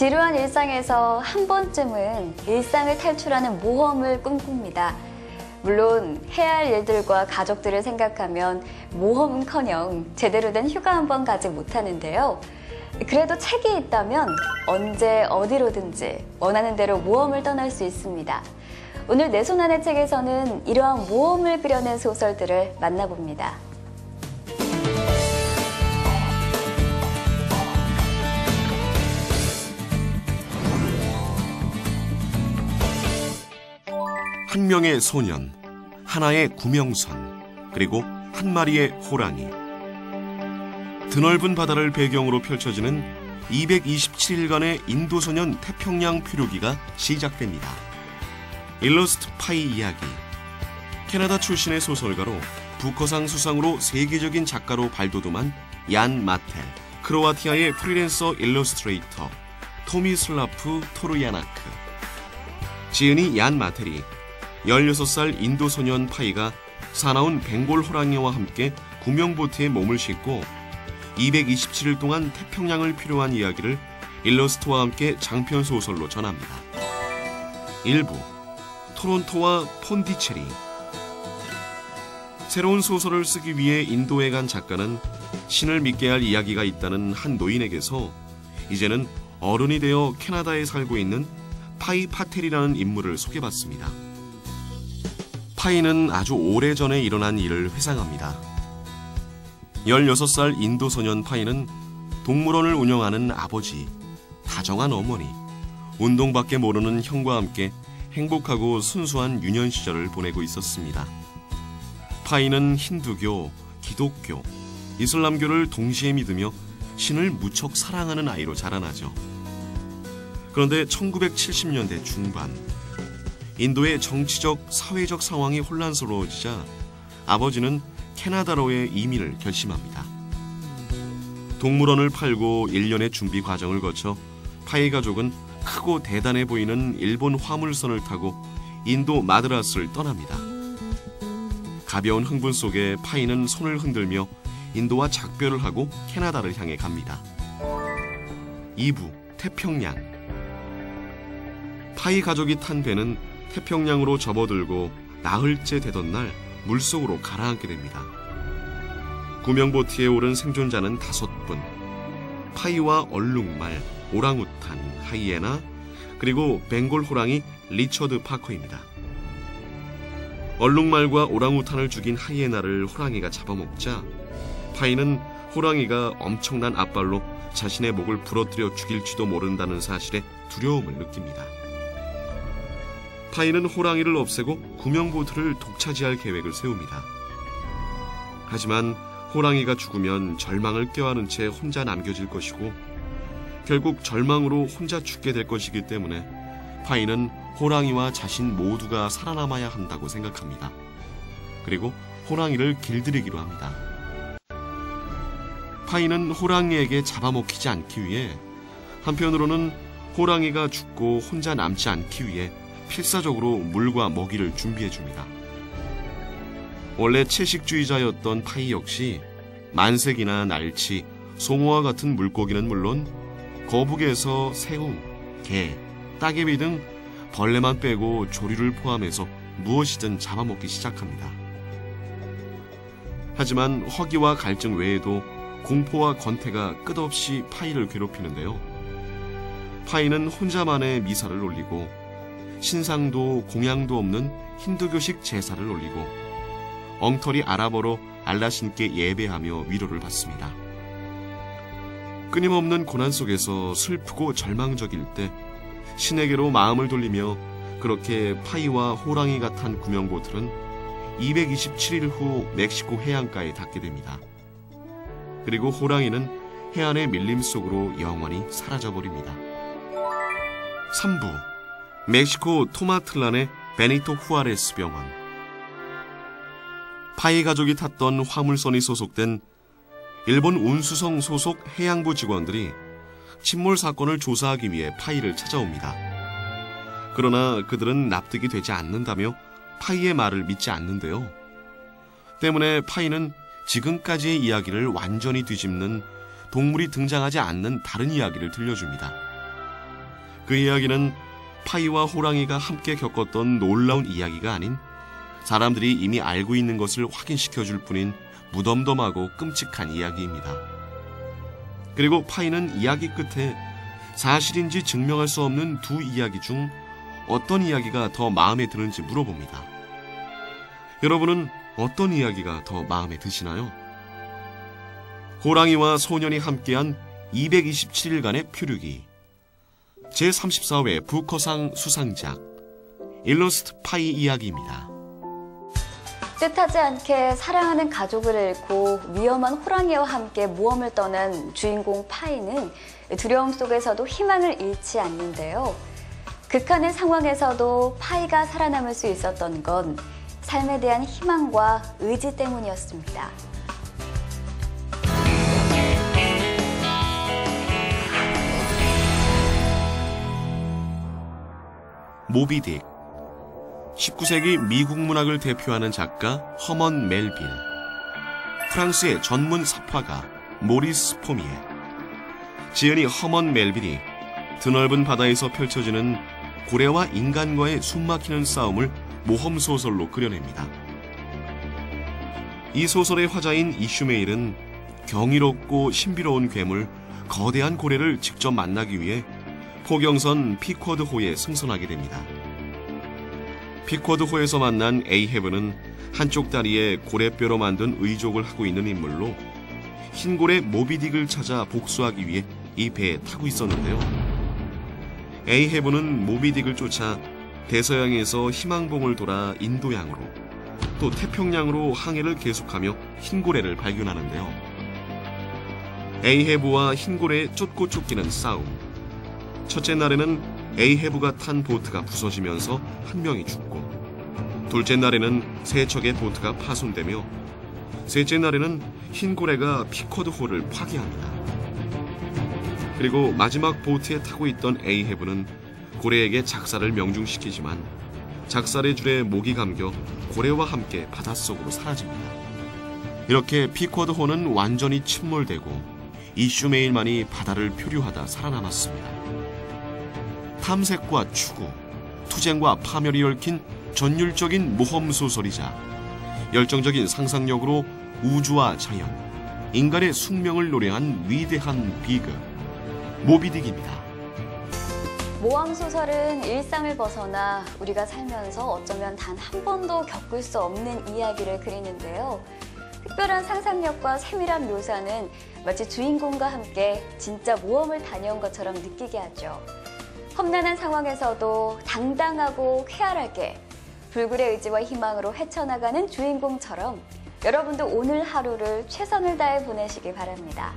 지루한 일상에서 한 번쯤은 일상을 탈출하는 모험을 꿈꿉니다. 물론 해야 할 일들과 가족들을 생각하면 모험은커녕 제대로 된 휴가 한 번 가지 못하는데요. 그래도 책이 있다면 언제 어디로든지 원하는 대로 모험을 떠날 수 있습니다. 오늘 내 손 안의 책에서는 이러한 모험을 그려낸 소설들을 만나봅니다. 한 명의 소년, 하나의 구명선, 그리고 한 마리의 호랑이. 드넓은 바다를 배경으로 펼쳐지는 227일간의 인도소년 태평양 표류기가 시작됩니다. 일러스트 파이 이야기. 캐나다 출신의 소설가로 부커상 수상으로 세계적인 작가로 발돋움한 얀 마텔, 크로아티아의 프리랜서 일러스트레이터 토미 슬라프 토르야나크. 지은이 얀 마텔이 16살 인도 소년 파이가 사나운 벵골 호랑이와 함께 구명보트에 몸을 싣고 227일 동안 태평양을 필요한 이야기를 일러스트와 함께 장편 소설로 전합니다. 일부 토론토와 폰디체리 새로운 소설을 쓰기 위해 인도에 간 작가는 신을 믿게 할 이야기가 있다는 한 노인에게서 이제는 어른이 되어 캐나다에 살고 있는 파이 파텔이라는 인물을 소개받습니다. 파이는 아주 오래전에 일어난 일을 회상합니다. 16살 인도 소년 파이는 동물원을 운영하는 아버지, 다정한 어머니, 운동밖에 모르는 형과 함께 행복하고 순수한 유년 시절을 보내고 있었습니다. 파이는 힌두교, 기독교, 이슬람교를 동시에 믿으며 신을 무척 사랑하는 아이로 자라나죠. 그런데 1970년대 중반 인도의 정치적, 사회적 상황이 혼란스러워지자 아버지는 캐나다로의 이민을 결심합니다. 동물원을 팔고 1년의 준비 과정을 거쳐 파이 가족은 크고 대단해 보이는 일본 화물선을 타고 인도 마드라스를 떠납니다. 가벼운 흥분 속에 파이는 손을 흔들며 인도와 작별을 하고 캐나다를 향해 갑니다. 2부 태평양 파이 가족이 탄 배는 태평양으로 접어들고 나흘째 되던 날 물속으로 가라앉게 됩니다. 구명보트에 오른 생존자는 다섯 분. 파이와 얼룩말, 오랑우탄, 하이에나, 그리고 벵골 호랑이 리처드 파커입니다. 얼룩말과 오랑우탄을 죽인 하이에나를 호랑이가 잡아먹자 파이는 호랑이가 엄청난 앞발로 자신의 목을 부러뜨려 죽일지도 모른다는 사실에 두려움을 느낍니다. 파이는 호랑이를 없애고 구명보트를 독차지할 계획을 세웁니다. 하지만 호랑이가 죽으면 절망을 껴안은 채 혼자 남겨질 것이고 결국 절망으로 혼자 죽게 될 것이기 때문에 파이는 호랑이와 자신 모두가 살아남아야 한다고 생각합니다. 그리고 호랑이를 길들이기로 합니다. 파이는 호랑이에게 잡아먹히지 않기 위해 한편으로는 호랑이가 죽고 혼자 남지 않기 위해 필사적으로 물과 먹이를 준비해 줍니다. 원래 채식주의자였던 파이 역시 만색이나 날치, 송어와 같은 물고기는 물론 거북에서 새우, 개, 따개비 등 벌레만 빼고 조류를 포함해서 무엇이든 잡아먹기 시작합니다. 하지만 허기와 갈증 외에도 공포와 권태가 끝없이 파이를 괴롭히는데요. 파이는 혼자만의 미사를 올리고 신상도 공양도 없는 힌두교식 제사를 올리고 엉터리 아랍어로 알라신께 예배하며 위로를 받습니다. 끊임없는 고난 속에서 슬프고 절망적일 때 신에게로 마음을 돌리며 그렇게 파이와 호랑이가 탄 구명보트는 227일 후 멕시코 해안가에 닿게 됩니다. 그리고 호랑이는 해안의 밀림 속으로 영원히 사라져버립니다. 3부 멕시코 토마틀란의 베니토 후아레스 병원. 파이 가족이 탔던 화물선이 소속된 일본 운수성 소속 해양부 직원들이 침몰 사건을 조사하기 위해 파이를 찾아옵니다. 그러나 그들은 납득이 되지 않는다며 파이의 말을 믿지 않는데요. 때문에 파이는 지금까지의 이야기를 완전히 뒤집는 동물이 등장하지 않는 다른 이야기를 들려줍니다. 그 이야기는 파이와 호랑이가 함께 겪었던 놀라운 이야기가 아닌 사람들이 이미 알고 있는 것을 확인시켜 줄 뿐인 무덤덤하고 끔찍한 이야기입니다. 그리고 파이는 이야기 끝에 사실인지 증명할 수 없는 두 이야기 중 어떤 이야기가 더 마음에 드는지 물어봅니다. 여러분은 어떤 이야기가 더 마음에 드시나요? 호랑이와 소년이 함께한 227일간의 표류기 제34회 부커상 수상작 일러스트 파이 이야기입니다. 뜻하지 않게 사랑하는 가족을 잃고 위험한 호랑이와 함께 모험을 떠난 주인공 파이는 두려움 속에서도 희망을 잃지 않는데요. 극한의 상황에서도 파이가 살아남을 수 있었던 건 삶에 대한 희망과 의지 때문이었습니다. 모비딕. 19세기 미국 문학을 대표하는 작가 허먼 멜빌. 프랑스의 전문 삽화가 모리스 포미에. 지은이 허먼 멜빌이 드넓은 바다에서 펼쳐지는 고래와 인간과의 숨막히는 싸움을 모험 소설로 그려냅니다. 이 소설의 화자인 이슈메일은 경이롭고 신비로운 괴물 거대한 고래를 직접 만나기 위해 포경선 피쿼드호에 승선하게 됩니다. 피쿼드호에서 만난 에이헤브는 한쪽 다리에 고래뼈로 만든 의족을 하고 있는 인물로 흰고래 모비딕을 찾아 복수하기 위해 이 배에 타고 있었는데요. 에이헤브는 모비딕을 쫓아 대서양에서 희망봉을 돌아 인도양으로 또 태평양으로 항해를 계속하며 흰고래를 발견하는데요. 에이헤브와 흰고래의 쫓고 쫓기는 싸움. 첫째 날에는 에이헤브가 탄 보트가 부서지면서 한 명이 죽고 둘째 날에는 세 척의 보트가 파손되며 셋째 날에는 흰 고래가 피커드호를 파괴합니다. 그리고 마지막 보트에 타고 있던 에이헤브는 고래에게 작사를 명중시키지만 작살의 줄에 목이 감겨 고래와 함께 바닷속으로 사라집니다. 이렇게 피쿼드호는 완전히 침몰되고 이슈메일만이 바다를 표류하다 살아남았습니다. 탐색과 추구, 투쟁과 파멸이 얽힌 전율적인 모험 소설이자 열정적인 상상력으로 우주와 자연, 인간의 숙명을 노래한 위대한 비극 모비딕입니다. 모험 소설은 일상을 벗어나 우리가 살면서 어쩌면 단 한 번도 겪을 수 없는 이야기를 그리는데요. 특별한 상상력과 세밀한 묘사는 마치 주인공과 함께 진짜 모험을 다녀온 것처럼 느끼게 하죠. 험난한 상황에서도 당당하고 쾌활하게 불굴의 의지와 희망으로 헤쳐나가는 주인공처럼 여러분도 오늘 하루를 최선을 다해 보내시기 바랍니다.